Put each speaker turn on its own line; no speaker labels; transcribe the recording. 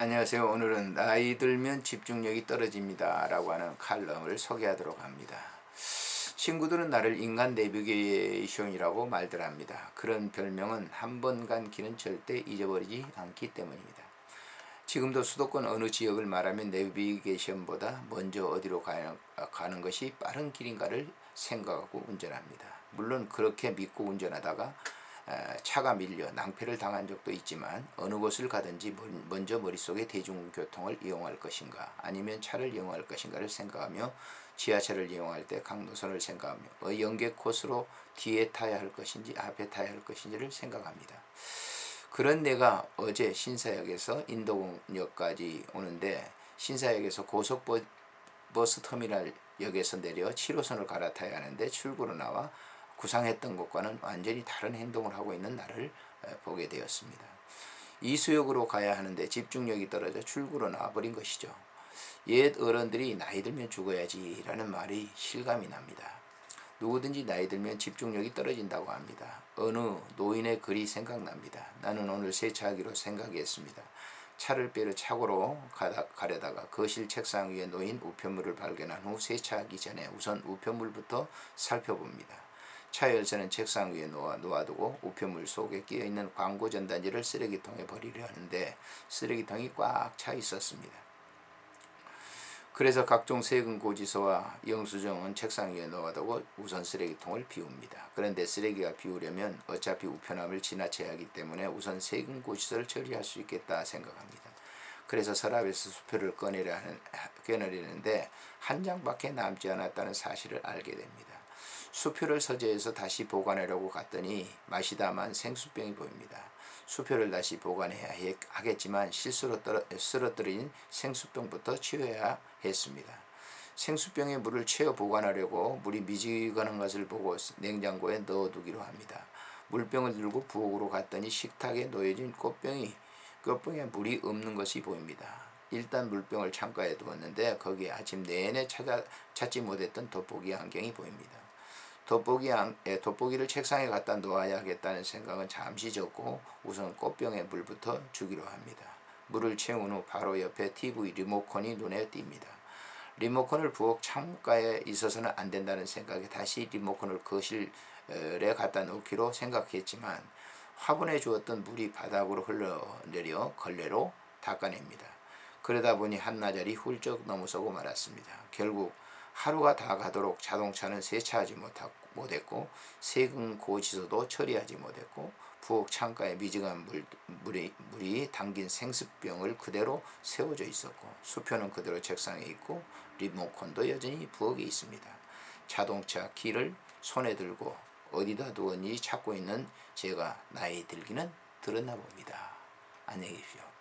안녕하세요. 오늘은 나이 들면 집중력이 떨어집니다. 라고 하는 칼럼을 소개하도록 합니다. 친구들은 나를 인간 내비게이션이라고 말들 합니다. 그런 별명은 한 번 간 길은 절대 잊어버리지 않기 때문입니다. 지금도 수도권 어느 지역을 말하면 내비게이션보다 먼저 어디로 가는, 가는 것이 빠른 길인가를 생각하고 운전합니다. 물론 그렇게 믿고 운전하다가 차가 밀려 낭패를 당한 적도 있지만 어느 곳을 가든지 먼저 머릿속에 대중교통을 이용할 것인가 아니면 차를 이용할 것인가를 생각하며 지하철을 이용할 때 각 노선을 생각하며 어, 연계 코스로 뒤에 타야 할 것인지 앞에 타야 할 것인지를 생각합니다. 그런 내가 어제 신사역에서 인도공역까지 오는데 신사역에서 고속버스 터미널 역에서 내려 7호선을 갈아타야 하는데 출구로 나와 구상했던 것과는 완전히 다른 행동을 하고 있는 나를 보게 되었습니다. 이수역으로 가야 하는데 집중력이 떨어져 출구로 나와버린 것이죠. 옛 어른들이 나이 들면 죽어야지 라는 말이 실감이 납니다. 누구든지 나이 들면 집중력이 떨어진다고 합니다. 어느 노인의 글이 생각납니다. 나는 오늘 세차하기로 생각했습니다. 차를 빼려 차고로 가다, 가려다가 거실 책상 위에 놓인 우편물을 발견한 후 세차하기 전에 우선 우편물부터 살펴봅니다. 차 열쇠는 책상 위에 놓아, 놓아두고 우편물 속에 끼어 있는 광고 전단지를 쓰레기통에 버리려 하는데 쓰레기통이 꽉 차 있었습니다. 그래서 각종 세금 고지서와 영수증은 책상 위에 넣어두고 우선 쓰레기통을 비웁니다. 그런데 쓰레기가 비우려면 어차피 우편함을 지나쳐야 하기 때문에 우선 세금 고지서를 처리할 수 있겠다 생각합니다. 그래서 서랍에서 수표를 꺼내려 하는, 꺼내려는데 한 장밖에 남지 않았다는 사실을 알게 됩니다. 수표를 서재에서 다시 보관하려고 갔더니 마시다만 생수병이 보입니다. 수표를 다시 보관해야 하겠지만 실수로 쓰러뜨린 생수병부터 치워야 했습니다. 생수병에 물을 채워 보관하려고 물이 미지근한 것을 보고 냉장고에 넣어두기로 합니다. 물병을 들고 부엌으로 갔더니 식탁에 놓여진 꽃병이 꽃병에 물이 없는 것이 보입니다. 일단 물병을 창가에 두었는데 거기에 아침 내내 찾아, 찾지 못했던 돋보기 안경이 보입니다. 돋보기 안, 예, 돋보기를 책상에 갖다 놓아야겠다는 생각은 잠시 졌고 우선 꽃병에 물부터 주기로 합니다. 물을 채운 후 바로 옆에 TV 리모컨이 눈에 띕니다. 리모컨을 부엌 창가에 있어서는 안 된다는 생각에 다시 리모컨을 거실에 갖다 놓기로 생각했지만 화분에 주었던 물이 바닥으로 흘러내려 걸레로 닦아냅니다. 그러다 보니 한나절이 훌쩍 넘어서고 말았습니다. 결국 하루가 다 가도록 자동차는 세차하지 못했고 세금 고지서도 처리하지 못했고 부엌 창가에 미지근 물, 물이, 물이 담긴 생수병을 그대로 세워져 있었고 수표는 그대로 책상에 있고 리모컨도 여전히 부엌에 있습니다. 자동차 키를 손에 들고 어디다 두었니 찾고 있는 제가 나이 들기는 들었나 봅니다. 안녕히 계십시오.